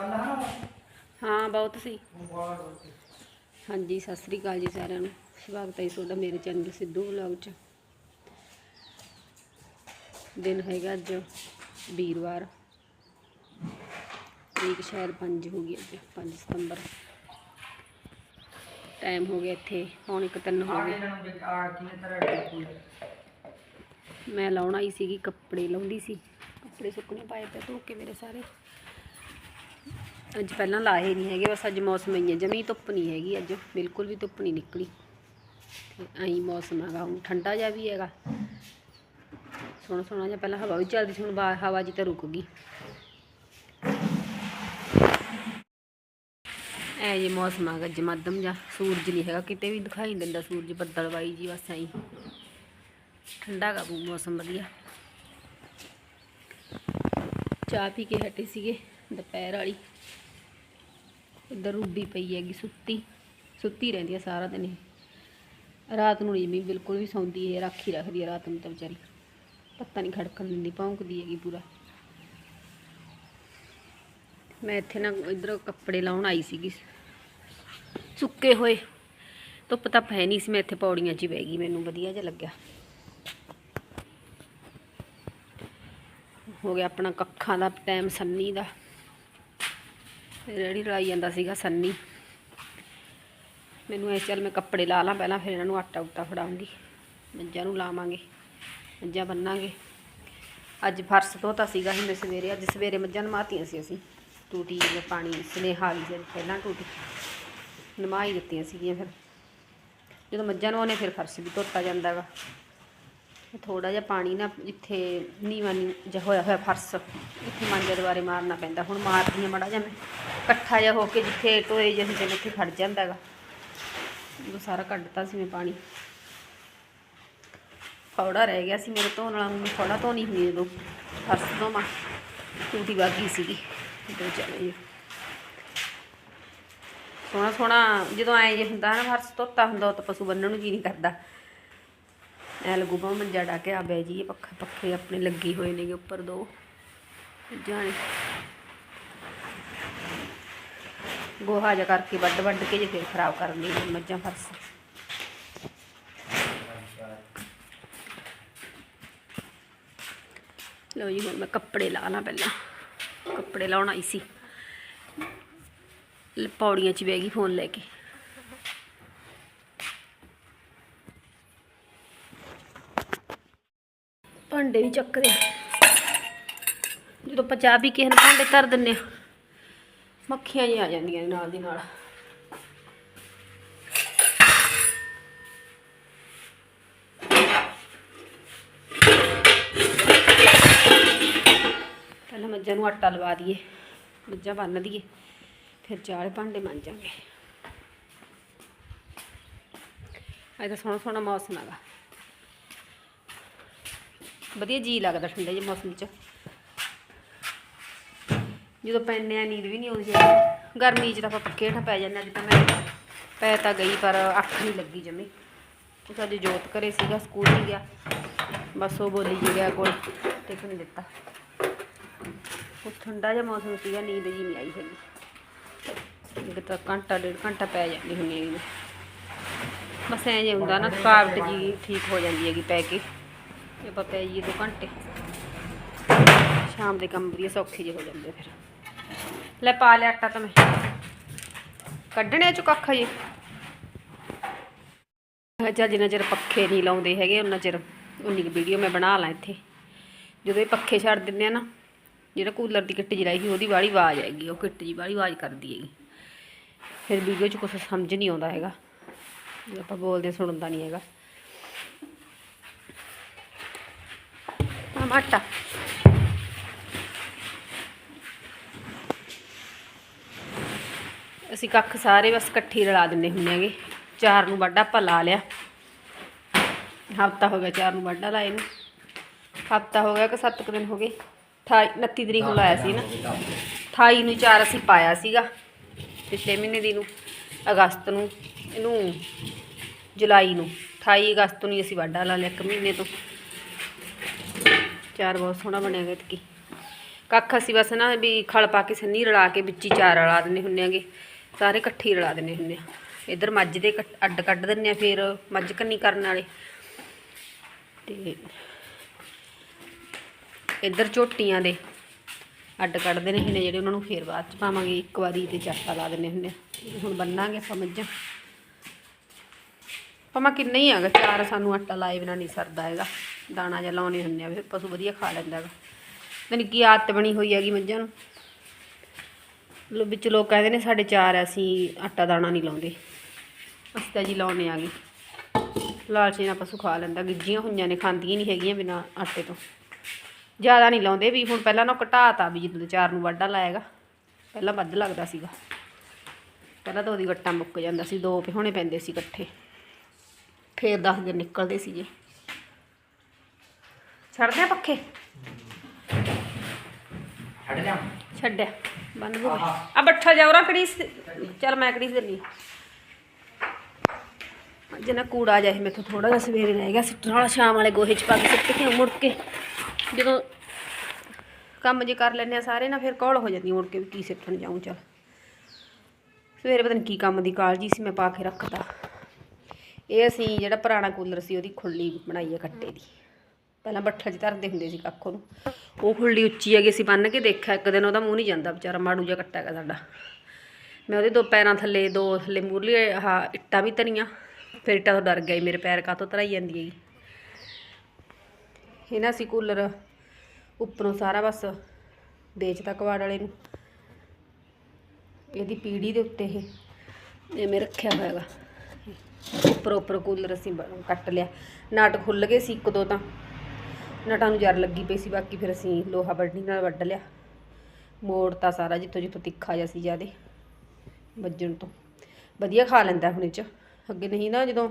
ਹਾਂ, ਬਹੁਤ ਸੀ। ਹਾਂਜੀ, ਸਤਿ ਸ੍ਰੀ ਅਕਾਲ ਜੀ ਸਾਰਿਆਂ ਨੂੰ। ਸਵਾਗਤ ਹੈ ਤੁਹਾਡਾ ਮੇਰੇ ਚੈਨਲ ਸਿੱਧੂ ਵਲੌਗ 'ਚ। ਦਿਨ ਹੈਗਾ ਅੱਜ ਵੀਰਵਾਰ। ਤਰੀਕ ਸ਼ਾਇਦ 5 ਹੋ ਗਈ ਅੱਜ 5 ਸਤੰਬਰ। ਟਾਈਮ ਹੋ ਗਿਆ ਇੱਥੇ ਹੁਣ ਇੱਕ ਤਿੰਨ ਹੋ ਗਏ। ਮੈਂ ਲਾਉਣ ਆਈ ਸੀਗੀ, ਕੱਪੜੇ ਲਾਉਂਦੀ ਸੀ। ਕੱਪੜੇ ਸੁੱਕਣੇ ਪਾਏ ਪਏ ਧੋ ਕੇ ਮੇਰੇ ਸਾਰੇ। ਅੱਜ ਪਹਿਲਾਂ ਲਾਏ ਨਹੀਂ ਹੈਗੇ, ਬਸ ਅੱਜ ਮੌਸਮ ਹੀ ਹੈ ਜਮੀ ਧੁੱਪ ਨਹੀਂ ਹੈਗੀ ਅੱਜ, ਬਿਲਕੁਲ ਵੀ ਧੁੱਪ ਨਹੀਂ ਨਿਕਲੀ। ਤੇ ਐਂ ਮੌਸਮ ਹੈਗਾ, ਹੁਣ ਠੰਡਾ ਜਿਹਾ ਵੀ ਹੈਗਾ। ਸੋਹਣਾ ਸੋਹਣਾ ਜਿਹਾ ਪਹਿਲਾਂ ਹਵਾ ਵੀ ਚੱਲਦੀ ਸੀ, ਹੁਣ ਬਾ- ਹਵਾ ਜੀ ਤਾਂ ਰੁਕ ਗਈ। ਐ ਜੇ ਮੌਸਮ ਹੈਗਾ, ਅੱਜ ਮੱਧਮ ਜਿਹਾ, ਸੂਰਜ ਨਹੀਂ ਹੈਗਾ, ਕਿਤੇ ਵੀ ਦਿਖਾਈ ਨਹੀਂ ਦਿੰਦਾ ਸੂਰਜ ਬੱਦਲਵਾਈ ਜੀ, ਬਸ ਐਂ। ਠੰਡਾ ਗਾ ਮੌਸਮ ਵਧੀਆ। ਚਾਹ ਪੀ ਕੇ ਹਟੇ ਸੀਗੇ। ਦੁਪਹਿਰ ਵਾਲੀ। ਇੱਧਰ ਰੂਬੀ ਪਈ ਹੈਗੀ ਸੁੱਤੀ। ਸੁੱਤੀ ਰਹਿੰਦੀ ਹੈ ਸਾਰਾ ਦਿਨ ਇਹ। ਰਾਤ ਨੂੰ ਨਹੀਂ ਬਿਲਕੁਲ ਵੀ ਸੌਂਦੀ ਹੈ ਰਾਖੀ ਰੱਖਦੀ ਹੈ ਰਾਤ ਨੂੰ ਤਾਂ ਵਿਚਾਰੀ। ਪੱਤਾ ਨਹੀਂ ਖੜਕਣ ਦਿੰਦੀ, ਭੌਂਕਦੀ ਹੈਗੀ ਪੂਰਾ। ਮੈਂ ਇੱਥੇ ਨਾ ਇੱਧਰ ਕੱਪੜੇ ਲਾਉਣ ਆਈ ਸੀਗੀ। ਸੁੱਕੇ ਹੋਏ। ਧੁੱਪ ਤਾਂ ਹੈ ਨਹੀਂ ਸੀ, ਮੈਂ ਇੱਥੇ ਪੌੜੀਆਂ 'ਚ ਹੀ ਬਹਿ ਗਈ, ਮੈਨੂੰ ਵਧੀਆ ਜਿਹਾ ਲੱਗਿਆ। ਹੋ ਗਿਆ ਆਪਣਾ ਕੱਖਾਂ ਦਾ ਟਾਈਮ ਸੰਨੀ ਦਾ। ਰੇੜੀ ਰਲਾਈ ਜਾਂਦਾ ਸੀਗਾ ਸੰਨੀ। ਮੈਨੂੰ ਐ ਚੱਲ ਮੈਂ ਕੱਪੜੇ ਲਾ ਲਾਂ ਪਹਿਲਾਂ, ਫਿਰ ਇਹਨਾਂ ਨੂੰ ਆਟਾ ਉਟਾ ਫੜਾਉਂਗੀ। ਮੱਝਾਂ ਨੂੰ ਲਾਵਾਂਗੇ ਮੱਝਾਂ ਬੰਨਾਂਗੇ। ਅੱਜ ਫਰਸ਼ ਧੋਤਾ ਸੀਗਾ ਹੀ ਮੈਂ ਸਵੇਰੇ, ਅੱਜ ਸਵੇਰੇ ਮੱਝਾਂ ਨਮਾਤੀਆਂ ਸੀ ਅਸੀਂ। ਟੂਟੀ ਦੇ ਪਾਣੀ, ਸਨੇਹਾ ਗਈ ਸੀ ਪਹਿਲਾਂ ਟੂਟੀ, ਨਮਾ ਦਿੱਤੀਆਂ ਸੀਗੀਆਂ ਫਿਰ। ਜਦੋਂ ਮੱਝਾਂ ਨੂੰ ਉਹਨੇ ਫਿਰ ਫਰਸ਼ ਵੀ ਧੋਤਾ ਜਾਂਦਾ ਗਾ। ਥੋੜਾ ਜਿਹਾ ਪਾਣੀ ਨਾ ਇੱਥੇ ਨੀਵਾਂ ਨੀ ਜਿਹਾ ਹੋਇਆ ਹੋਇਆ ਫਰਸ਼ ਇੱਥੇ ਮਾਂਜੇ ਦੁਆਰੇ ਮਾਰਨਾ ਪੈਂਦਾ। ਹੁਣ ਮਾਰਦੀ ਹਾਂ ਮੜਾ ਜਿਹਾ ਮੈਂ। ਇਕੱਠਾ ਜਿਹਾ ਹੋ ਕੇ ਜਿੱਥੇ ਟੋਏ ਜਿਹੇ ਹੁੰਦੇ ਨੇ, ਉੱਥੇ ਖੜ ਜਾਂਦਾ ਹੈਗਾ। ਉਹ ਸਾਰਾ ਕੱਢਤਾ ਸੀ ਮੈਂ ਪਾਣੀ। ਫੌੜਾ ਰਹਿ ਗਿਆ ਸੀ ਮੇਰੇ ਧੋਣ ਵਾਲਾ ਨੂੰ ਫੌੜਾ ਧੋਣੀ ਹੋਈ ਉਦੋਂ ਫਰਸ਼ ਧੋਵਾਂ। ਟੂਟੀ ਵਾਗੀ ਸੀਗੀ। ਦੋ ਚਲੇ ਸੋਹਣਾ ਸੋਹਣਾ ਜਦੋਂ ਐਂ ਜੇ ਹੁੰਦਾ ਨਾ, ਫਰਸ਼ ਧੋਤਾ ਹੁੰਦਾ, ਉਹ ਤਾਂ ਪਸ਼ੂ ਬੰਨਣ ਨੂੰ ਜੀ ਨਹੀਂ ਕਰਦਾ। ਐ ਲੱਗੂ ਮੰਜਾ ਡਾ ਕੇ ਆ ਬੈ ਜੀ ਪੱਖੇ ਪੱਖੇ ਆਪਣੇ ਲੱਗੇ ਹੋਏ ਨੇਗੇ ਉੱਪਰ ਦੋ। ਜਾਣੇ। ਗੋਹਾ ਜਿਹਾ ਕਰਕੇ ਵੱਡ ਵੱਡ ਕੇ ਜੇ ਫਿਰ ਖਰਾਬ ਕਰ ਲਈ ਮੱਝਾਂ ਫਰਸ। ਲਓ ਜੀ, ਹੁਣ ਮੈਂ ਕੱਪੜੇ ਲਾ ਲਾਂ ਪਹਿਲਾਂ। ਕੱਪੜੇ ਲਾਉਣਾ ਹੀ ਸੀ। ਪੌੜੀਆਂ 'ਚ ਬਹਿ ਗਈ ਫੋਨ ਲੈ ਕੇ। ਭਾਂਡੇ ਵੀ ਚੱਕਦੇ। ਜਦੋਂ ਆਪਾਂ ਚਾਹ ਪੀ ਕੇ ਹਨ ਭਾਂਡੇ ਧਰ ਦਿੰਨੇ ਆ ਮੱਖੀਆਂ ਜੀ ਆ ਜਾਂਦੀਆਂ ਨੇ ਨਾਲ ਦੀ ਨਾਲ। ਪਹਿਲਾਂ ਮੱਝਾਂ ਨੂੰ ਆਟਾ ਲਵਾ ਦਈਏ, ਮੱਝਾਂ ਬੰਨ ਦਈਏ, ਫਿਰ ਚਾਹ ਭਾਂਡੇ ਮੰਨ ਮਾਂਜਾਂਗੇ। ਅੱਜ ਤਾਂ ਸੋਹਣਾ ਸੋਹਣਾ ਮੌਸਮ ਹੈਗਾ। ਵਧੀਆ ਜੀ ਲੱਗਦਾ ਠੰਡੇ ਜਿਹੇ ਮੌਸਮ 'ਚ। ਜਦੋਂ ਪੈਂਦੇ ਆ, ਨੀਂਦ ਵੀ ਨਹੀਂ ਆਉਂਦੀ ਹੈਗੀ। ਗਰਮੀ 'ਚ ਤਾਂ ਆਪਾਂ ਪੱਕੇ ਹੇਠਾਂ ਪੈ ਜਾਂਦੇ ਅੱਜ ਤਾਂ ਮੈਂ ਪੈ ਤਾਂ ਗਈ, ਪਰ ਅੱਖ ਨਹੀਂ ਲੱਗੀ ਜਮੀ। ਉਹ ਅੱਜ ਜੋਤ ਘਰੇ ਸੀਗਾ, ਸਕੂਲ ਨਹੀਂ ਗਿਆ। ਬਸ ਉਹ ਬੋਲੀ ਜੀ ਗਿਆ ਕੋਲ ਟਿਕ ਦਿੱਤਾ। ਉਹ ਠੰਡਾ ਜਿਹਾ ਮੌਸਮ ਸੀਗਾ, ਨੀਂਦ ਜੀ ਨਹੀਂ ਆਈ ਹੈਗੀ। ਇੱਕ ਤਾਂ ਘੰਟਾ, ਡੇਢ ਘੰਟਾ ਪੈ ਜਾਂਦੀ ਹੁੰਦੀ ਹੈਗੀ। ਬਸ ਐਂ ਜੇ ਹੁੰਦਾ ਨਾ, ਥਕਾਵਟ ਜੀ ਠੀਕ ਹੋ ਜਾਂਦੀ ਹੈਗੀ, ਪੈ ਕੇ। ਜੇ ਆਪਾਂ ਪੈ ਜਾਈਏ ਦੋ ਘੰਟੇ। ਸ਼ਾਮ ਦੇ ਕੰਮ ਵਧੀਆ ਸੌਖੇ ਜਿਹੇ ਹੋ ਜਾਂਦੇ ਫਿਰ। ਲੈ ਪਾ ਲਿਆ ਆਟਾ ਤਾਂ ਮੈਂ। ਕੱਢਣੇ ਚ ਕੱਖ ਜੀ ਅੱਛਾ ਜਿੰਨਾ ਚਿਰ ਪੱਖੇ ਨਹੀਂ ਲਾਉਂਦੇ ਹੈਗੇ, ਉਹਨਾਂ ਚਿਰ ਉਨੀ ਕੁ ਵੀਡੀਓ ਮੈਂ ਬਣਾ ਲਾਂ ਇੱਥੇ। ਜਦੋਂ ਇਹ ਪੱਖੇ ਛੱਡ ਦਿੰਦੇ ਆ ਨਾ, ਜਿਹੜਾ ਕੂਲਰ ਦੀ ਕਿੱਟ ਜਲਾਈ ਸੀ, ਉਹਦੀ ਵਾਲੀ ਆਵਾਜ਼ ਆਏਗੀ। ਉਹ ਕਿੱਟ ਜੀ ਵਾਲੀ ਆਵਾਜ਼ ਕਰਦੀ ਹੈਗੀ। ਫਿਰ ਵੀਡੀਓ 'ਚ ਕੁਝ ਸਮਝ ਨਹੀਂ ਆਉਂਦਾ ਹੈਗਾ। ਆਪਾਂ ਬੋਲਦੇ ਸੁਣਦਾ ਨਹੀਂ ਹੈਗਾ। ਟਮਾਟਾ ਅਸੀਂ ਕੱਖ ਸਾਰੇ ਬਸ ਇਕੱਠੇ ਰਲਾ ਦਿੰਦੇ ਹੁੰਦੇ ਹੈਗੇ। ਚਾਰ ਨੂੰ ਵੱਡਾ ਆਪਾਂ ਲਾ ਲਿਆ। ਹਫਤਾ ਹੋ ਗਿਆ ਚਾਰ ਨੂੰ ਵਾਢਾ ਲਾਏ ਨੂੰ। ਹਫਤਾ ਹੋ ਗਿਆ ਕਿ ਸੱਤ ਕੁ ਦਿਨ ਹੋ ਗਏ। 28 29 ਤਰੀਕ ਨੂੰ ਲਾਇਆ ਸੀ ਨਾ। 28 ਨੂੰ ਚਾਰ ਅਸੀਂ ਪਾਇਆ ਸੀਗਾ। ਪਿਛਲੇ ਮਹੀਨੇ ਦੀ ਨੂੰ, ਅਗਸਤ ਨੂੰ, ਇਹਨੂੰ ਜੁਲਾਈ ਨੂੰ। 28 ਅਗਸਤ ਨੂੰ ਅਸੀਂ ਵਾਢਾ ਲਾ ਲਿਆ, ਇੱਕ ਮਹੀਨੇ ਤੋਂ। ਚਾਰ ਬਹੁਤ ਸੋਹਣਾ ਬਣਿਆ ਗਿਆ ਇਤਕੀ। ਕੱਖ ਅਸੀਂ ਬਸ ਨਾ ਵੀ ਖਲ ਪਾ ਕੇ ਸੰਨੀ ਰਲਾ ਕੇ ਵਿੱਚ ਹੀ ਚਾਰ ਰਲਾ ਦਿੰਦੇ ਹੁੰਨੇ ਆਗੇ। ਸਾਰੇ ਇਕੱਠੇ ਹੀ ਰਲਾ ਦਿੰਦੇ ਹੁੰਨੇ ਆ। ਇਧਰ ਮੱਝ ਦੇ ਕੱਟ- ਅੱਡ ਕੱਢ ਦਿੰਨੇ ਆ ਫਿਰ ਮੱਝ ਕੰਨੀ ਕਰਨ ਵਾਲੇ। ਤੇ ਇਧਰ ਝੋਟੀਆਂ ਦੇ ਅੱਡ ਕੱਢਦੇ ਨੇ ਹੁੰਨੇ ਜਿਹੜੇ ਉਹਨਾਂ ਨੂੰ ਫੇਰ ਬਾਅਦ ਚ ਪਾਵਾਂਗੇ। ਇੱਕ ਵਾਰੀ ਤੇ ਚਾਟਾ ਲਾ ਦਿੰਨੇ ਹੁੰਨੇ ਆ। ਹੁਣ ਬੰਨਾਂਗੇ ਆਪਾਂ ਮੱਝਾਂ। ਭਾਵੇਂ ਕਿੰਨਾ ਹੀ ਹੈਗਾ ਚਾਰ ਸਾਨੂੰ ਆਟਾ ਲਾਏ ਬਿਨਾ ਨਹੀਂ ਸਰਦਾ ਹੈਗਾ। ਦਾਣਾ ਜਿਹਾ ਲਾਉਣੇ ਹੁੰਦੇ ਆ, ਫਿਰ ਪਸ਼ੂ ਵਧੀਆ ਖਾ ਲੈਂਦਾ ਹੈਗਾ ਤੈਨੂੰ ਕੀ ਆਦਤ ਬਣੀ ਹੋਈ ਹੈਗੀ ਮੱਝਾਂ ਨੂੰ। ਲੋ ਵਿੱਚ ਲੋਕ ਕਹਿੰਦੇ ਨੇ ਸਾਡੇ ਚਾਰ ਅਸੀਂ ਆਟਾ ਦਾਣਾ ਨਹੀਂ ਲਾਉਂਦੇ। ਅਸੀਂ ਤਾਂ ਜੀ ਲਾਉਣੇ ਆਗੇ ਲਾਲਚੀ ਨਾਲ ਪਸ਼ੂ ਖਾ ਲੈਂਦਾ ਗਿੱਜੀਆਂ ਹੋਈਆਂ ਨੇ, ਖਾਂਦੀਆਂ ਨਹੀਂ ਹੈਗੀਆਂ ਬਿਨਾ ਆਟੇ ਤੋਂ। ਜ਼ਿਆਦਾ ਨਹੀਂ ਲਾਉਂਦੇ ਵੀ, ਹੁਣ ਪਹਿਲਾਂ ਨਾ ਘਟਾਤਾ ਵੀ ਜਦੋਂ ਚਾਰ ਨੂੰ ਵਾਢਾ ਲਾਏਗਾ ਪਹਿਲਾਂ ਵੱਧ ਲੱਗਦਾ ਸੀਗਾ। ਪਹਿਲਾਂ ਤਾਂ ਉਹਦੀ ਗੱਟਾ ਮੁੱਕ ਜਾਂਦਾ ਸੀ, ਦੋ ਪਿਹੋਣੇ ਪੈਂਦੇ ਸੀ ਇਕੱਠੇ। ਫੇਰ 10 ਦਿਨ ਨਿਕਲਦੇ ਸੀਗੇ। ਛੱਡਦੇ ਆ ਪੱਖੇ? ਛੱਡ ਜਾ ਛੱਡਿਆ। ਬੰਦ ਹੋ ਆ ਬੱਠਾ ਜਾ ਉਰਾ ਕੜੀਸ ਚੱਲ ਮੈਂ ਕੜੀਸ ਦਿੰਨੀ ਜਨਾ ਕੂੜਾ ਜਾਏ ਮੇਥੋਂ ਥੋੜਾ ਜਿਹਾ ਸਵੇਰੇ ਰਹਿ ਗਿਆ। ਸਿੱਟਣ ਵਾਲਾ ਸ਼ਾਮ ਵਾਲੇ ਗੋਹੇ ਚ ਪਾ ਕੇ ਸਿੱਟ ਕੇ ਮੁੜ ਕੇ ਜਦੋਂ ਕੰਮ ਜੇ ਕਰ ਲੈਂਦੇ ਆ ਸਾਰੇ ਨਾ ਫਿਰ ਕੌਲ ਹੋ ਜਾਂਦੀ ਮੁੜ ਕੇ ਵੀ ਕੀ ਸਿੱਟਣ ਜਾਊਂ ਚੱਲ। ਸਵੇਰੇ ਪਤਾ ਨਹੀਂ ਕੀ ਕੰਮ ਦੀ ਕਾਲਜੀ ਸੀ ਮੈਂ ਪਾ ਕੇ ਰੱਖਤਾ। ਇਹ ਅਸੀਂ ਜਿਹੜਾ ਪੁਰਾਣਾ ਕੂਲਰ ਸੀ ਉਹਦੀ ਖੁੱਲੀ ਬਣਾਈ ਹੈ ਕੱਟੇ ਦੀ। ਪਹਿਲਾਂ ਬੱਠਲ 'ਚ ਧਰਦੇ ਹੁੰਦੇ ਸੀ ਕੱਖ ਨੂੰ ਉਹ ਖੁੱਲੀ ਉੱਚੀ ਹੈਗੀ ਸੀ ਬੰਨ ਕੇ ਦੇਖਿਆ, ਇੱਕ ਦਿਨ ਉਹਦਾ ਮੂੰਹ ਨਹੀਂ ਜਾਂਦਾ ਵਿਚਾਰਾ, ਮਾੜੂ ਜਿਹਾ ਕੱਟਾ ਹੈਗਾ ਸਾਡਾ। ਮੈਂ ਉਹਦੇ ਦੋ ਪੈਰਾਂ ਥੱਲੇ, ਦੋ ਥੱਲੇ ਮੂਰਲੀ ਆਹ ਇੱਟਾਂ ਵੀ ਧਰੀਆਂ। ਫਿਰ ਇੱਟਾਂ ਤੋਂ ਡਰ ਗਿਆ ਮੇਰੇ ਪੈਰ ਕਾਹ ਤੋਂ ਧਰਾਈ ਜਾਂਦੀ ਹੈਗੀ। ਇਹ ਨਾ ਸੀ ਕੂਲਰ ਉੱਪਰੋਂ ਸਾਰਾ ਬਸ ਵੇਚਤਾ ਕਵਾੜ ਵਾਲੇ ਨੂੰ। ਇਹਦੀ ਪੀੜੀ ਦੇ ਉੱਤੇ ਇਹ ਮੈਂ ਰੱਖਿਆ ਹੋਇਆ ਹੈਗਾ। ਉੱਪਰ ਉੱਪਰ ਕੂਲਰ ਅਸੀਂ ਕੱਟ ਲਿਆ। ਨਟ ਖੁੱਲ ਗਏ ਸੀ ਇੱਕ ਦੋ ਤਾਂ। ਨਟਾਂ ਨੂੰ ਜਰ ਲੱਗੀ ਪਈ ਸੀ, ਬਾਕੀ ਫਿਰ ਅਸੀਂ ਲੋਹਾ ਵੱਢਣੀ ਨਾਲ ਵੱਢ ਲਿਆ। ਮੋੜਤਾ ਸਾਰਾ ਜਿੱਥੋਂ ਜਿੱਥੋਂ ਤਿੱਖਾ ਜਿਹਾ ਸੀ ਜਿਆਦੇ, ਵੱਜਣ ਤੋਂ। ਵਧੀਆ ਖਾ ਲੈਂਦਾ ਹੁਣ ਇਹ ਚ। ਅੱਗੇ ਨਹੀਂ ਨਾ ਜਦੋਂ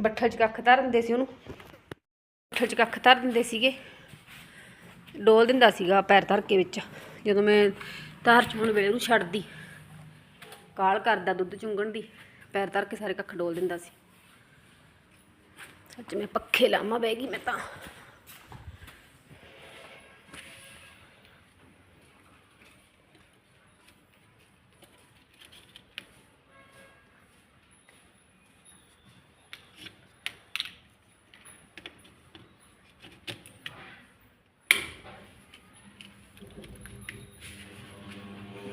ਬੱਠਲ 'ਚ ਕੱਖ ਧਰ ਦਿੰਦੇ ਸੀ ਉਹਨੂੰ, ਬੱਠਲ 'ਚ ਕੱਖ ਧਰ ਦਿੰਦੇ ਸੀਗੇ, ਡੋਲ ਦਿੰਦਾ ਸੀਗਾ ਪੈਰ ਧਰ ਕੇ ਵਿੱਚ। ਜਦੋਂ ਮੈਂ ਧਾਰ ਚੋਣ ਵੇਲੇ ਉਹਨੂੰ ਛੱਡਦੀ, ਕਾਲ ਕਰਦਾ ਦੁੱਧ ਚੁੰਗਣ ਦੀ, ਪੈਰ ਧਰ ਕੇ ਸਾਰੇ ਕੱਖ ਡੋਲ ਦਿੰਦਾ ਸੀ। ਸੱਚ ਮੈਂ ਪੱਖੇ ਲਾਵਾਂ ਬਹਿ ਗਈ ਮੈਂ ਤਾਂ।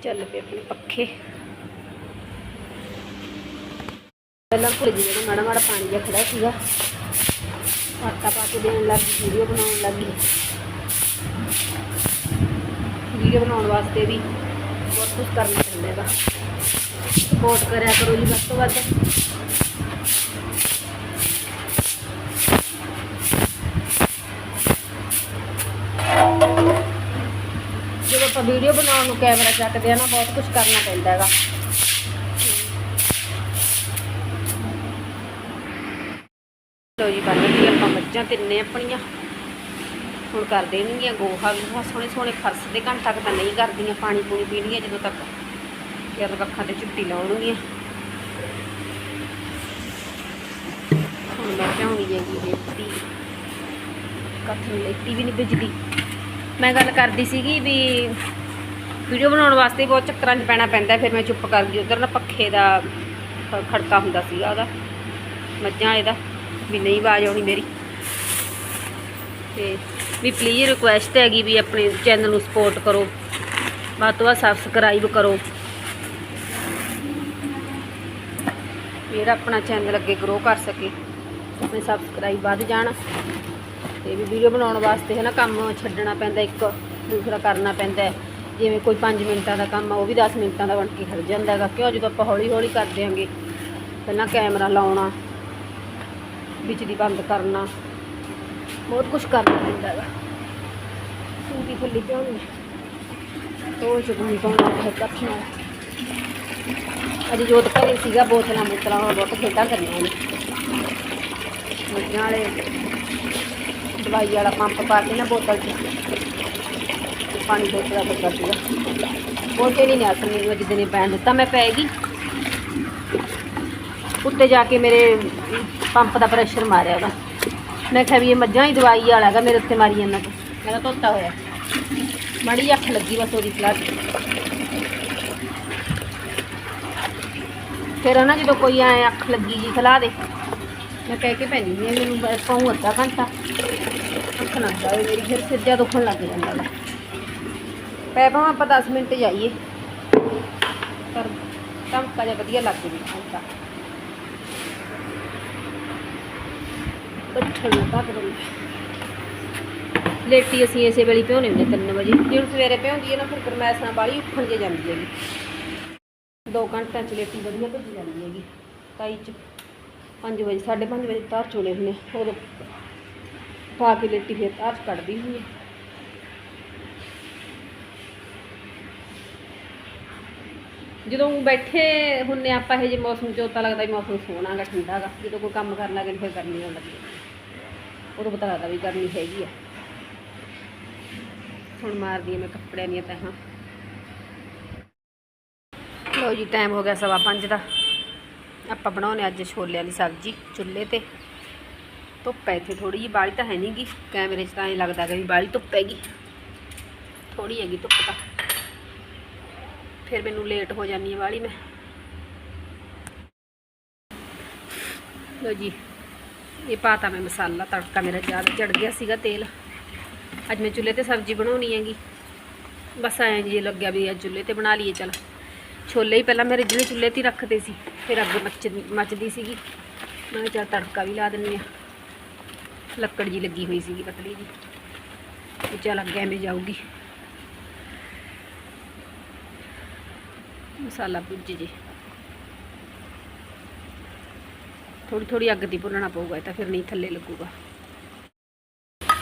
ਚੱਲ ਪਏ ਆਪਣੇ ਪੱਖੇ। ਪਹਿਲਾਂ ਭੁੱਲ ਗਈ, ਜਦੋਂ ਮਾੜਾ ਮਾੜਾ ਪਾਣੀ ਜਿਹਾ ਖੜਾ ਸੀਗਾ। ਆਟਾ ਪਾ ਕੇ ਦੇਣ ਲੱਗ ਗਈ, ਵੀਡੀਓ ਬਣਾਉਣ ਲੱਗ ਗਈ। ਵੀਡੀਓ ਬਣਾਉਣ ਵਾਸਤੇ ਵੀ ਬਹੁਤ ਕੁਝ ਕਰਨਾ ਪੈਂਦਾ ਹੈਗਾ। ਸਪੋਰਟ ਕਰਿਆ ਕਰੋ ਜੀ, ਵੱਧ ਤੋਂ ਵੱਧ। ਆਪਾਂ ਵੀਡੀਓ ਬਣਾਉਣ ਨੂੰ ਕੈਮਰਾ ਚੱਕਦੇ ਆ ਨਾ, ਬਹੁਤ ਕੁਝ ਕਰਨਾ ਪੈਂਦਾ ਹੈਗਾ। ਲੋ ਜੀ ਬੰਨ ਲਈ ਆਪਾਂ ਮੱਝਾਂ ਤਿੰਨੇ ਆਪਣੀਆਂ। ਹੁਣ ਕਰ ਦੇਣਗੀਆਂ ਗੋਹਾ ਵੀ। ਬਹੁਤ ਸੋਹਣੇ ਸੋਹਣੇ ਫਰਸ਼ ਦੇ ਘੰਟਾ ਕੁ ਤਾਂ ਨਹੀਂ ਕਰਦੀਆਂ ਪਾਣੀ ਪੂਣੀ ਪੀਣਗੀਆਂ ਜਦੋਂ ਤੱਕ ਫਿਰ ਅੱਖਾਂ ਤੇ ਝੁੱਟੀ ਲਾਉਣਗੀਆਂ। ਹੁਣ ਮੈਂ ਚਾਹੁੰਗੀ ਜੀ, ਰੇਤੀ। ਕੱਥ ਲੈਤੀ ਵੀ ਨਹੀਂ ਬਿਜਲੀ ਮੈਂ ਗੱਲ ਕਰਦੀ ਸੀਗੀ ਵੀ ਵੀਡੀਓ ਬਣਾਉਣ ਵਾਸਤੇ ਬਹੁਤ ਚੱਕਰਾਂ 'ਚ ਪੈਣਾ ਪੈਂਦਾ, ਫਿਰ ਮੈਂ ਚੁੱਪ ਕਰ ਗਈ। ਉਧਰ ਨਾ ਪੱਖੇ ਦਾ ਖ- ਖੜਕਾ ਹੁੰਦਾ ਸੀਗਾ ਉਹਦਾ, ਮੱਝਾਂ ਇਹਦਾ, ਵੀ ਨਹੀਂ ਆਵਾਜ਼ ਆਉਣੀ ਮੇਰੀ। ਤੇ ਵੀ ਪਲੀਜ਼ ਰਿਕੁਐਸਟ ਹੈਗੀ ਵੀ ਆਪਣੇ ਚੈਨਲ ਨੂੰ ਸਪੋਰਟ ਕਰੋ, ਵੱਧ ਤੋਂ ਵੱਧ ਸਬਸਕ੍ਰਾਈਬ ਕਰੋ। ਮੇਰਾ ਆਪਣਾ ਚੈਨਲ ਅੱਗੇ ਗਰੋ ਕਰ ਸਕੇ, ਆਪਣੇ ਸਬਸਕ੍ਰਾਈਬ ਵੱਧ ਜਾਣ। ਤੇ ਵੀ ਵੀਡੀਓ ਬਣਾਉਣ ਵਾਸਤੇ ਹੈ ਨਾ ਕੰਮ ਛੱਡਣਾ ਪੈਂਦਾ ਇੱਕ, ਦੂਸਰਾ ਕਰਨਾ ਪੈਂਦਾ ਜਿਵੇਂ ਕੋਈ 5 ਮਿੰਟਾਂ ਦਾ ਕੰਮ ਆ, ਉਹ ਵੀ 10 ਮਿੰਟਾਂ ਦਾ ਬਣ ਕੇ ਖੜ ਜਾਂਦਾ ਹੈਗਾ। ਕਿਉਂ? ਜਦੋਂ ਆਪਾਂ ਹੌਲੀ ਹੌਲੀ ਕਰਦੇ ਹਾਂਗੇ ਪਹਿਲਾਂ ਕੈਮਰਾ ਲਾਉਣਾ, ਵਿੱਚ ਦੀ ਬੰਦ ਕਰਨਾ, ਬਹੁਤ ਕੁਝ ਕਰਨਾ ਪੈਂਦਾ ਹੈਗਾ। ਸੂਟੀ ਫੁੱਲੀ ਪਿਆਉਣੀ ਤੋ ਚੁਗਣੀ ਪਾਉਣਾ ਹੈ ਕੱਖ ਨਾਲ ਅੱਜ ਜੋਤ ਘਰੇ ਸੀਗਾ ਬੋਤਲਾਂ ਬੋਤਲਾਂ ਉਹ ਬਹੁਤ ਖੇਡਾਂ ਕਰਨੀਆਂ ਨੇ। ਮੱਝਾਂ ਵਾਲੇ ਦਵਾਈ ਵਾਲਾ ਪੰਪ ਪਾ ਕੇ ਨਾ ਬੋਤਲ 'ਚ। ਪਾਣੀ ਬੋਤਲ ਦਾ ਲੱਗਾ ਸੀਗਾ। ਪੋਤੇ ਨਹੀਂ ਨੇ ਅਸਲ ਮੈਨੂੰ ਅੱਜ ਦਿਨੇ ਪੈਣ ਦਿੱਤਾ, ਮੈਂ ਪੈ ਗਈ। ਉੱਤੇ ਜਾ ਕੇ ਮੇਰੇ ਪੰਪ ਦਾ ਪ੍ਰੈਸ਼ਰ ਮਾਰਿਆ ਉਹਦਾ ਮੈਂ ਕਿਹਾ ਵੀ ਇਹ ਮੱਝਾਂ ਹੀ ਦਵਾਈ ਵਾਲਾ ਹੈਗਾ ਮੇਰੇ ਉੱਤੇ ਮਾਰੀ ਜਾਂਦਾ ਤੂੰ ਮੇਰਾ ਧੋਤਾ ਹੋਇਆ। ਮਾੜੀ ਅੱਖ ਲੱਗੀ ਬਸ ਉਹਦੀ ਸਲਾਹ ਫਿਰ ਨਾ ਜਦੋਂ ਕੋਈ ਐ ਅੱਖ ਲੱਗੀ ਜੀ ਸਲਾਹ ਦੇ, ਮੈਂ ਕਹਿ ਕੇ ਪੈਣੀ ਨਹੀਂ ਮੈਨੂੰ ਪਾਉਂ ਅੱਧਾ ਘੰਟਾ। ਨਾ ਜਾਵੇ ਮੇਰੀ ਫਿਰ ਸਿਰ ਦੁਖਣ ਲੱਗ ਜਾਂਦਾ ਵਾ। ਪੈ ਭਾਵੇਂ ਆਪਾਂ 10 ਮਿੰਟ ਜਾਈਏ। ਪਰ ਟਮਕਾ ਜਿਹਾ ਵਧੀਆ ਲੱਗ ਜਵੇ ਘੰਟਾ ਉੱਠਣ ਨੂੰ ਤੱਕ ਲੇਟੀ ਅਸੀਂ ਇਸੇ ਵੇਲੇ ਭਿਉਣੇ ਹੁੰਦੇ 3 ਵਜੇ। ਜੇ ਸਵੇਰੇ ਭਿਉਂਦੀ ਹੈ ਨਾ, ਫਿਰ ਗਰਮੈਸ਼ ਨਾਲ ਬਾਲੀ ਉੱਠਣ ਜੇ ਜਾਂਦੀ ਹੈਗੀ। ਦੋ ਘੰਟਿਆਂ ਚ ਲੇਟੀ ਵਧੀਆ ਭੁੱਜ ਜਾਂਦੀ ਹੈਗੀ। ਤਾਈ ਚ 5 ਵਜੇ 5:30 ਵਜੇ ਤਾਰ ਚੋਲੇ ਹੁੰਦੇ ਉਦੋਂ ਪਾ ਕੇ ਲੇਟੀ ਫਿਰ ਤਾਰ ਕੱਢਦੀ ਹੁੰਦੀ ਜਦੋਂ ਬੈਠੇ ਹੁੰਨੇ ਆਪਾਂ ਇਹ ਜੇ ਮੌਸਮ ਚ ਤਾਂ ਲੱਗਦਾ ਵੀ ਮੌਸਮ ਸੋਹਣਾ ਗਾ, ਠੰਡਾ ਜਦੋਂ ਕੋਈ ਕੰਮ ਕਰਨ ਲੱਗੇ ਫਿਰ ਗਰਮੀ ਆਉਣ ਲੱਗੀ। ਉਦੋਂ ਪਤਾ ਲੱਗਦਾ ਵੀ ਗਰਮੀ ਹੈਗੀ ਆ। ਹੁਣ ਮਾਰਦੀ ਆ ਮੈਂ ਕੱਪੜਿਆਂ ਦੀਆਂ ਤਹਾਂ। ਲਓ ਜੀ ਟਾਈਮ ਹੋ ਗਿਆ ਸਵਾ ਪੰਜ ਦਾ। ਆਪਾਂ ਬਣਾਉਣੇ ਅੱਜ ਛੋਲਿਆਂ ਦੀ ਸਬਜ਼ੀ, ਚੁੱਲ੍ਹੇ ਤੇ। ਧੁੱਪ ਹੈ ਇੱਥੇ ਥੋੜੀ ਜਿਹੀ ਬਾਲੀ ਤਾਂ ਹੈ ਨਹੀਂਗੀ ਕੈਮਰੇ 'ਚ ਤਾਂ ਐਂ ਲੱਗਦਾ ਕਿ ਵੀ ਬਾਲੀ ਧੁੱਪ ਹੈਗੀ। ਥੋੜੀ ਹੈਗੀ ਧੁੱਪ ਤਾਂ। ਫਿਰ ਮੈਨੂੰ ਲੇਟ ਹੋ ਜਾਂਦੀ ਹੈ ਵਾਲੀ ਮੈਂ। ਲਓ ਜੀ, ਇਹ ਪਾਤਾ ਮੈਂ ਮਸਾਲਾ, ਤੜਕਾ ਮੇਰਾ ਜ਼ਿਆਦਾ ਚੜ ਗਿਆ ਸੀਗਾ ਤੇਲ। ਅੱਜ ਮੈਂ ਚੁੱਲ੍ਹੇ ਤੇ ਸਬਜ਼ੀ ਬਣਾਉਣੀ ਹੈਗੀ। ਬਸ ਐਂ ਜੇ ਲੱਗਿਆ ਵੀ ਅੱਜ ਚੁੱਲ੍ਹੇ ਤੇ ਬਣਾ ਲਈਏ, ਚਲ। ਛੋਲੇ ਹੀ ਪਹਿਲਾਂ ਮੇਰੇ ਜਿਹੜੇ ਚੁੱਲ੍ਹੇ ਤੇ ਹੀ ਰੱਖਦੇ ਸੀ, ਫਿਰ ਅੱਗੇ ਮੱਚਦੀ ਮੱਚਦੀ ਸੀਗੀ। ਮੈਂ ਕਿਹਾ ਚੱਲ ਤੜਕਾ ਵੀ ਲਾ ਦਿੰਨੀ ਆ ਲੱਕੜ ਜੀ ਲੱਗੀ ਹੋਈ ਸੀਗੀ ਪਤਲੀ ਜੀ। ਇਹ ਚੱਲ ਅੱਗੇ ਐਵੇਂ ਜਾਊਗੀ। ਮਸਾਲਾ ਭੁੱਜ ਜੇ। ਥੋੜੀ ਥੋੜੀ ਅੱਗ ਦੀ ਭੁੰਨਣਾ ਪਊਗਾ, ਇਹ ਤਾਂ ਫਿਰ ਨਹੀਂ ਥੱਲੇ ਲੱਗੂਗਾ।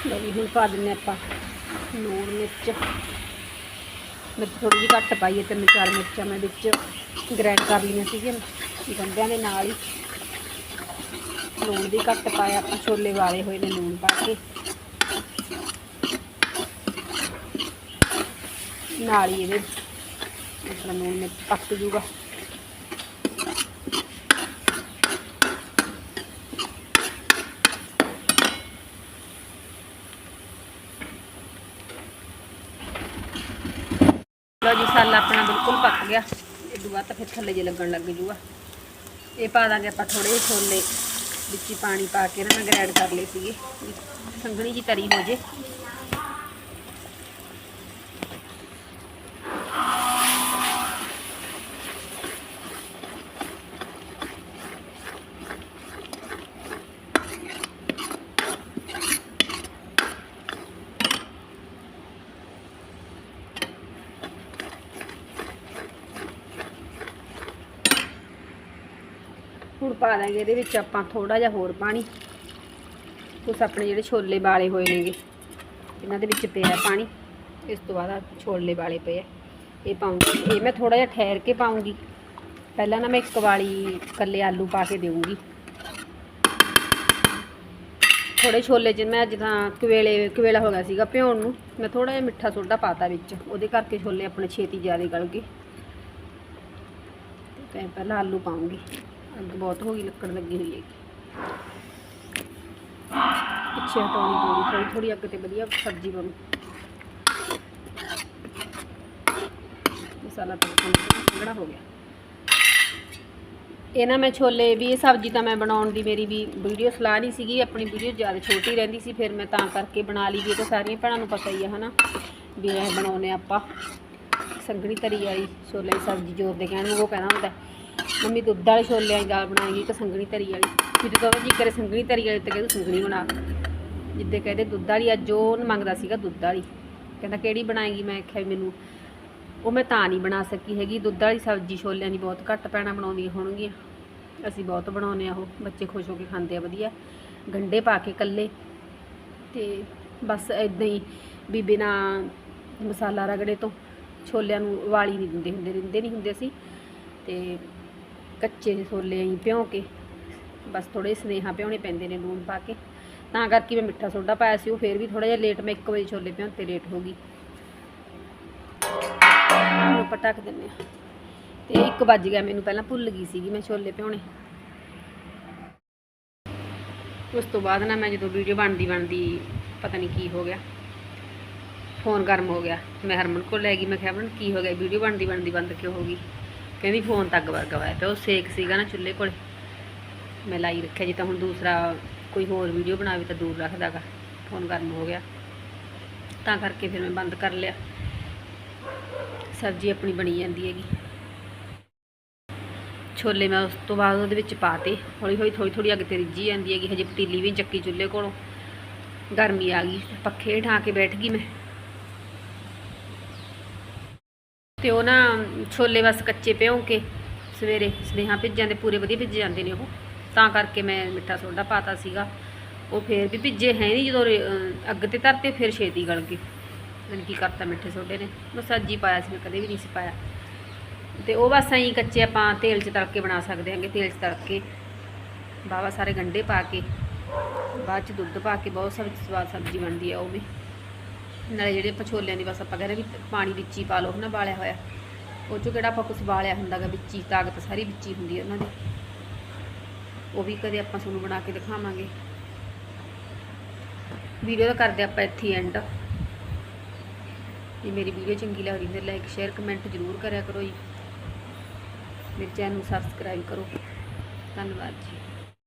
ਲਓ ਜੀ, ਹੁਣ ਪਾ ਦਿੰਨੇ ਆਪਾਂ ਲੂਣ ਮਿਰਚ। ਮਿਰਚ ਥੋੜੀ ਜਿਹੀ ਘੱਟ ਪਾਈਏ ਤਿੰਨ ਚਾਰ ਮਿਰਚਾਂ ਮੈਂ ਵਿੱਚ ਗ੍ਰਾਈਂਡ ਕਰ ਲਈਆਂ ਸੀਗੀਆਂ ਗੰਢਿਆਂ ਦੇ ਨਾਲ ਹੀ। ਲੂਣ ਵੀ ਘੱਟ ਪਾਇਆ, ਆਪਾਂ ਛੋਲੇ ਵਾਲੇ ਹੋਏ ਨੇ ਲੂਣ ਪਾ ਕੇ। ਨਾਲ ਹੀ ਇਹਦੇ ਆਪਣਾ ਲੂਣ ਮਿਰਚ ਪੱਕ ਜੂਗਾ। ਲਓ ਜੀ ਸਾਲਾ ਆਪਣਾ ਬਿਲਕੁਲ ਪੱਕ ਗਿਆ। ਇਹ ਦੁਆ ਫਿਰ ਥੱਲੇ ਜੇ ਲੱਗਣ ਲੱਗ ਜੂਗਾ। ਇਹ ਪਾ ਦਾਂਗੇ ਆਪਾਂ ਥੋੜੇ ਜਿਹੇ ਛੋਲੇ। ਵਿੱਚ ਹੀ ਪਾਣੀ ਪਾ ਕੇ ਨਾ ਮੈਂ ਗ੍ਰੈਂਡ ਕਰ ਲਏ ਸੀਗੇ। ਸੰਘਣੀ ਜੀ ਤਰੀ ਹੋ ਜੇ। ਦਾਂਗੇ ਇਹਦੇ ਵਿੱਚ ਆਪਾਂ ਥੋੜਾ ਜਿਹਾ ਹੋਰ ਪਾਣੀ। ਕੁਛ ਆਪਣੇ ਜਿਹੜੇ ਛੋਲੇ ਵਾਲੇ ਹੋਏ ਨੇਗੇ, ਇਹਨਾਂ ਦੇ ਵਿੱਚ ਪਿਆ ਪਾਣੀ। ਇਸ ਤੋਂ ਬਾਅਦ ਛੋਲੇ ਵਾਲੇ ਪਏ ਆ। ਇਹ ਪਾਉਂਗੀ। ਇਹ ਮੈਂ ਥੋੜਾ ਜਿਹਾ ਠਹਿਰ ਕੇ ਪਾਉਂਗੀ। ਪਹਿਲਾਂ ਨਾ ਮੈਂ ਇੱਕ ਵਾਲੀ ਇਕੱਲੇ ਆਲੂ ਪਾ ਕੇ ਦੇਵਾਂਗੀ ਥੋੜੇ ਛੋਲੇ ਚ ਮੈਂ ਜਿੱਦਾਂ ਕਵੇਲੇ, ਕਵੇਲਾ ਹੋ ਗਿਆ ਸੀਗਾ ਭਿਉਣ ਨੂੰ, ਮੈਂ ਥੋੜਾ ਜਿਹਾ ਮਿੱਠਾ ਸੋਡਾ ਪਾਤਾ ਵਿੱਚ। ਉਹਦੇ ਕਰਕੇ ਛੋਲੇ ਆਪਣੇ ਛੇਤੀ ਜ਼ਿਆਦਾ ਗਲ ਗਏ। ਤੇ ਪਹਿਲਾਂ ਆਲੂ ਪਾਉਂਗੀ। ਅੱਗ ਬਹੁਤ ਹੋ ਗਈ, ਲੱਕੜ ਲੱਗੀ ਹੋਈ ਹੈਗੀ। ਪਿੱਛੇ ਹਟਾਉਣੀ ਪਊਗੀ ਥੋੜੀ ਥੋੜੀ ਅੱਗ ਤੇ ਵਧੀਆ ਸਬਜ਼ੀ ਬਣੂ। ਮਸਾਲਾ ਤੜਕਾ ਹੋ ਗਿਆ। ਇਹ ਨਾ ਮੈਂ ਛੋਲੇ ਵੀ, ਇਹ ਸਬਜ਼ੀ ਤਾਂ ਮੈਂ ਬਣਾਉਣ ਦੀ ਮੇਰੀ ਵੀ ਵੀਡੀਓ ਸਲਾਹ ਨਹੀਂ ਸੀਗੀ, ਆਪਣੀ ਵੀਡੀਓ ਜ਼ਿਆਦਾ ਛੋਟੀ ਰਹਿੰਦੀ ਸੀ, ਫਿਰ ਮੈਂ ਤਾਂ ਕਰਕੇ ਬਣਾ ਲਈ ਵੀ, ਇਹ ਤਾਂ ਸਾਰੀਆਂ ਭੈਣਾਂ ਨੂੰ ਪਤਾ ਹੀ ਆ, ਹਨਾ, ਵੀ ਇਹ ਬਣਾਉਨੇ ਆਪਾਂ। ਸੰਘਣੀ ਤਰੀ ਵਾਲੀ ਛੋਲੇ ਦੀ ਸਬਜ਼ੀ ਜੋਰ ਦੇ ਕਹਿਣ ਨੂੰ ਉਹ ਕਹਿਣਾ ਹੁੰਦਾ। ਮੰਮੀ ਦੁੱਧ ਵਾਲੇ ਛੋਲਿਆਂ ਦੀ ਦਾਲ ਬਣਾਏਗੀ ਕਿ ਸੰਘਣੀ ਤਰੀ ਵਾਲੀ। ਫਿਰ ਜਦੋਂ ਜੀ ਕਰੇ ਸੰਘਣੀ ਤਰੀ ਵਾਲੀ ਤੇ ਕਹਿੰਦੇ ਸੰਘਣੀ ਬਣਾ ਜਿੱਦੇ ਕਹਿੰਦੇ ਦੁੱਧ ਵਾਲੀ, ਅੱਜ ਉਹ ਮੰਗਦਾ ਸੀਗਾ ਦੁੱਧ ਵਾਲੀ। ਕਹਿੰਦਾ ਕਿਹੜੀ ਬਣਾਏਗੀ? ਮੈਂ ਆਖਿਆ ਮੈਨੂੰ, ਉਹ ਮੈਂ ਤਾਂ ਨਹੀਂ ਬਣਾ ਸਕੀ ਹੈਗੀ। ਦੁੱਧ ਵਾਲੀ ਸਬਜ਼ੀ ਛੋਲਿਆਂ ਦੀ ਬਹੁਤ ਘੱਟ ਪੈਣਾ ਬਣਾਉਂਦੀਆਂ ਹੋਣਗੀਆਂ। ਅਸੀਂ ਬਹੁਤ ਬਣਾਉਂਦੇ ਆ ਉਹ, ਬੱਚੇ ਖੁਸ਼ ਹੋ ਕੇ ਖਾਂਦੇ ਆ, ਵਧੀਆ। ਗੰਡੇ ਪਾ ਕੇ ਕੱਲੇ ਤੇ ਬਸ ਇਦਾਂ ਹੀ ਵੀ ਬਿਨਾ ਮਸਾਲਾ ਰਗੜੇ ਤੋਂ ਛੋਲਿਆਂ ਨੂੰ ਵਾਲੀ ਨਹੀਂ ਦਿੰਦੇ ਹੁੰਦੇ, ਦਿੰਦੇ ਨਹੀਂ ਹੁੰਦੇ ਸੀ ਤੇ ਕੱਚੇ ਜਿਹੇ ਛੋਲੇ ਅਸੀਂ ਭਿਉਂ ਕੇ। ਬਸ ਥੋੜੇ ਸਨੇਹਾ ਭਿਉਣੇ ਪੈਂਦੇ ਨੇ ਲੂਣ ਪਾ ਕੇ। ਤਾਂ ਕਰਕੇ ਮੈਂ ਮਿੱਠਾ ਸੋਡਾ ਪਾਇਆ ਸੀ, ਉਹ ਫੇਰ ਵੀ ਥੋੜਾ ਜਿਹਾ ਲੇਟ ਮੈਂ 1 ਵਜੇ ਛੋਲੇ ਭਿਉਂਤੇ ਲੇਟ ਹੋ ਗਈ। ਹੁਣ ਆਪਾਂ ਢੱਕ ਦਿੰਦੇ ਆ ਤੇ 1 ਵੱਜ ਗਿਆ, ਮੈਨੂੰ ਪਹਿਲਾਂ ਭੁੱਲ ਗਈ ਸੀਗੀ ਮੈਂ ਛੋਲੇ ਭਿਉਣੇ। ਉਸ ਤੋਂ ਬਾਅਦ ਨਾ ਮੈਂ ਜਦੋਂ ਵੀਡੀਓ ਬਣਦੀ ਬਣਦੀ ਪਤਾ ਨਹੀਂ ਕੀ ਹੋ ਗਿਆ। ਫੋਨ ਗਰਮ ਹੋ ਗਿਆ। ਮੈਂ ਹਰਮਨ ਕੋਲ ਲੈ ਗਈ, ਮੈਂ ਕਿਹਾ ਹਰਮਨ ਕੀ ਹੋ ਗਿਆ? ਵੀਡੀਓ ਬਣਦੀ ਬਣਦੀ ਬੰਦ ਕਿਉਂ ਹੋ ਗਈ? ਕਹਿੰਦੀ ਫੋਨ ਤੱਕ ਵਰਗਾ ਹੋਇਆ ਤੇ ਉਹ ਸੇਕ ਸੀਗਾ ਨਾ ਚੁੱਲ੍ਹੇ ਕੋਲ। ਮੈਂ ਲਾਈ ਰੱਖਿਆ, ਜੇ ਤਾਂ ਹੁਣ ਦੂਸਰਾ ਕੋਈ ਹੋਰ ਵੀਡੀਓ ਬਣਾਵੇ ਤਾਂ ਦੂਰ ਰੱਖਦਾਗਾ ਫੋਨ ਗਰਮ ਹੋ ਗਿਆ। ਤਾਂ ਕਰਕੇ ਫਿਰ ਮੈਂ ਬੰਦ ਕਰ ਲਿਆ। ਸਬਜ਼ੀ ਆਪਣੀ ਬਣੀ ਜਾਂਦੀ ਹੈਗੀ। ਛੋਲੇ ਮੈਂ ਉਸ ਤੋਂ ਬਾਅਦ ਉਹਦੇ ਵਿੱਚ ਪਾਤੇ। ਹੌਲੀ ਹੌਲੀ ਥੋੜੀ ਥੋੜੀ ਅੱਗ ਤੇ ਰਿੱਝੀ ਜਾਂਦੀ ਹੈਗੀ। ਹਜੇ ਪਤੀਲੀ ਵੀ ਚੱਕੀ ਚੁੱਲ੍ਹੇ ਕੋਲੋਂ। ਗਰਮੀ ਆ ਗਈ। ਪੱਖੇ ਠਾ ਕੇ ਬੈਠ ਗਈ ਮੈਂ। ਤੇ ਉਹ ਨਾ ਛੋਲੇ ਬਸ ਕੱਚੇ ਭਿਉਂ ਕੇ ਸਵੇਰੇ ਸਨੇਹਾ ਭਿੱਜਾਂ ਦੇ, ਪੂਰੇ ਵਧੀਆ ਭਿੱਜ ਜਾਂਦੇ ਨੇ ਉਹ। ਤਾਂ ਕਰਕੇ ਮੈਂ ਮਿੱਠਾ ਸੋਡਾ ਪਾਤਾ ਸੀਗਾ। ਉਹ ਫੇਰ ਵੀ ਭਿੱਜੇ ਹੈ ਨਹੀਂ ਜਦੋਂ ਰੇ- ਅੱਗ ਤੇ ਧਰਤੇ, ਫਿਰ ਛੇਤੀ ਗਲ ਗਏ। ਮੈਨੂੰ ਕੀ ਕਰਤਾ ਮਿੱਠੇ ਸੋਡੇ ਨੇ। ਬਸ ਅੱਜ ਹੀ ਪਾਇਆ ਸੀ, ਮੈਂ ਕਦੇ ਵੀ ਨਹੀਂ ਸੀ ਪਾਇਆ। ਤੇ ਉਹ ਬਸ ਐਂ ਕੱਚੇ ਆਪਾਂ ਤੇਲ 'ਚ ਤੜਕੇ ਬਣਾ ਸਕਦੇ ਹਾਂਗੇ, ਤੇਲ 'ਚ ਤੜਕੇ। ਕੇ ਬਾਵਾ ਸਾਰੇ ਗੰਢੇ ਪਾ ਕੇ, ਬਾਅਦ 'ਚ ਦੁੱਧ ਪਾ ਕੇ, ਬਹੁਤ ਸਭ ਸਵਾਦ ਸਬਜ਼ੀ ਬਣਦੀ ਆ ਉਹ ਵੀ। ਨਾਲੇ ਜਿਹੜੇ ਆਪਾਂ ਛੋਲਿਆਂ ਦੀ ਬਸ ਆਪਾਂ ਕਹਿੰਦੇ ਵੀ ਪਾਣੀ ਵਿੱਚ ਹੀ ਪਾ ਲਓ, ਹਨਾ, ਬਾਲਿਆ ਹੋਇਆ। ਉਹ 'ਚੋਂ ਕਿਹੜਾ ਆਪਾਂ ਕੁਝ ਬਾਲਿਆ ਹੁੰਦਾਗਾ ਵਿੱਚ ਹੀ, ਤਾਕਤ ਸਾਰੀ ਵਿੱਚ ਹੀ ਹੁੰਦੀ ਹੈ ਉਹਨਾਂ ਦੀ। ਉਹ ਵੀ ਕਦੇ ਆਪਾਂ ਤੁਹਾਨੂੰ ਬਣਾ ਕੇ ਦਿਖਾਵਾਂਗੇ। ਵੀਡੀਓ ਦਾ ਕਰਦੇ ਆਪਾਂ ਇੱਥੇ ਐਂਡ ਜੇ ਮੇਰੀ ਵੀਡੀਓ ਚੰਗੀ ਲੱਗਦੀ ਤਾਂ ਲਾਈਕ ਸ਼ੇਅਰ ਕਮੈਂਟ ਜ਼ਰੂਰ ਕਰਿਆ ਕਰੋ ਜੀ। ਮੇਰੇ ਚੈਨਲ ਨੂੰ ਸਬਸਕ੍ਰਾਈਬ ਕਰੋ। ਧੰਨਵਾਦ ਜੀ।